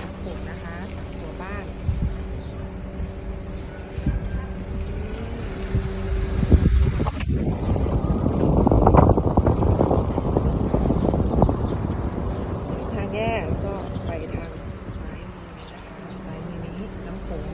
น้ำโขงนะคะ หัวบ้าน ทางแยกก็ไปทางซ้ายมือนะคะซ้ายมือนี้น้ำโขง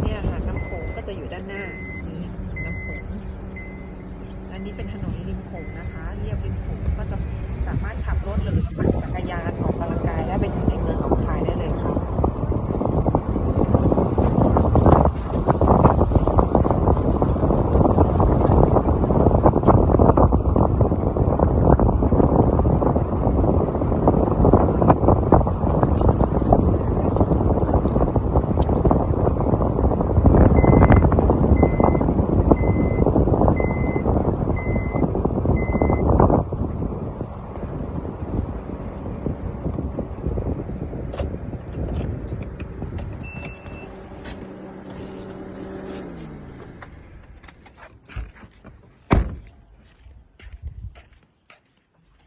เนี่ยค่ะน้ำโขงก็จะอยู่ด้านหน้านี้น้ำโขงอั นี้เป็นถนนริมโขงนะคะเรียบริมโขงก็จะสามารถขับรถหรือปั่นจักรยานออกกำลังกายได้ไปถึงในเมืองหนองคายได้เลยค่ะ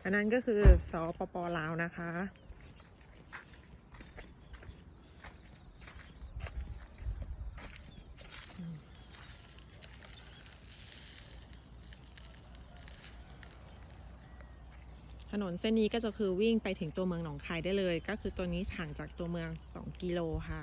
อันนั้นก็คือสปปลาวนะคะ ถนนเส้นนี้ก็จะคือวิ่งไปถึงตัวเมืองหนองคายได้เลย ก็คือตัวนี้ห่างจากตัวเมือง 2 กิโลค่ะ